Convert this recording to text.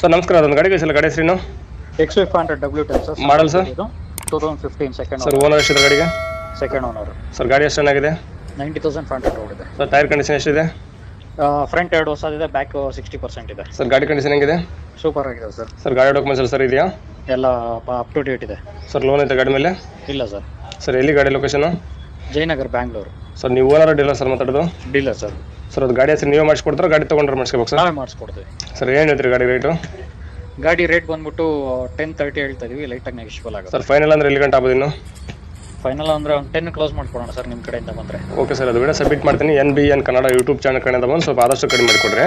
Sir ನಮಸ್ಕಾರ ಅದೊಂದು ಗಾಡಿ ಕಳಿಸಿಲ್ಲ. ಗಾಡಿ ಹೆಸರೇನು? X five hundred W ten sir model sir ಇದು two thousand fifteen second sir owner ಎಷ್ಟಿದೆ ಗಾಡಿಗೆ? ಸೆಕೆಂಡ್ ಓನರ್ ಸರ್ ಗಾಡಿ ಎಷ್ಟು ಚೆನ್ನಾಗಿದೆ? ನೈಂಟಿ ತೌಸಂಡ್ ಫೈವ್ ಹಂಡ್ರೆಡ್ ಓಡಿದೆ. ಸರ್ ಟೈರ್ ಕಂಡೀಷನ್ ಎಷ್ಟಿದೆ? ಫ್ರಂಟ್ ಎರಡು ಹೊಸದಿದೆ ಬ್ಯಾಕ್ ಸಿಕ್ಸ್ಟಿ ಪರ್ಸೆಂಟ್ ಇದೆ. ಸರ್ ಗಾಡಿ ಕಂಡೀಷನ್ ಹೆಂಗಿದೆ? ಸೂಪರ್ ಆಗಿದೆ ಸರ್ ಸರ್ ಗಾಡಿ ಡಾಕ್ಯುಮೆಂಟ್ಸ್ ಸರ್ ಇದೆಯಾ? ಎಲ್ಲ ಅಪ್ ಟು ಡೇಟ್ ಇದೆ. ಸರ್ ಲೋನ್ ಐತೆ ಗಾಡಿ ಮೇಲೆ? ಇಲ್ಲ ಸರ್ ಸರ್ ಎಲ್ಲಿ ಗಾಡಿ ಲೊಕೇಶನ್ ಜಯನಗರ್ ಬ್ಯಾಂಗ್ಳೂರು ಸರ್ ನೀವು ಓನರ್ ಡೀಲರ್ ಸರ್ ಮಾತಾಡೋದು? ಡೀಲರ್ ಸರ್ ಸರ್ ಅದು ಗಾಡಿ ಹೆಸರು ನೀವೇ ಮಾಡಿಸ್ಕೊಡ್ತಾರೆ ಗಾಡಿ ತಗೊಂಡ್ರೆ ಮಾಡಿಸ್ಕೋಬೇಕು ಸರ್? ನಾವೇ ಮಾಡಿಸ್ಕೊಡ್ತೀವಿ. ಸರ್ ಏನು ಹೇಳ್ತೀರಿ ಗಾಡಿ ರೇಟು? ಗಾಡಿ ರೇಟ್ ಬಂದ್ಬಿಟ್ಟು ಟೆನ್ ತರ್ಟಿ ಹೇಳ್ತಾ ಇದೀವಿ ಲೈಟಾಗಿ ನೆಗೆಶ್ಬಲ್ ಆಗುತ್ತೆ. ಸರ್ ಫೈನಲ್ ಅಂದ್ರೆ ಎಲ್ಲಿ ಗಂಟೆ ಆಗೋದಿನ್ನು ಇನ್ನು? ಫೈನಲ್ ಅಂದ್ರೆ ಒಂದು ಟೆನ್ ಕ್ಲೋಸ್ ಮಾಡ್ಕೊಡೋಣ ಸರ್ ನಿಮ್ಮ ಕಡೆಯಿಂದ ಬಂದರೆ. ಓಕೆ ಸರ್ ಅದು ವಿಡಿಯೋ ಸಬ್ಮಿಟ್ ಮಾಡ್ತೀನಿ. N B N Kannada YouTube channel ಕಡೆಯಿಂದ ಬಂದು ಸ್ವಲ್ಪ ಆದಷ್ಟು ಕಡಿಮೆ ಮಾಡಿಕೊಡ್ರಿ.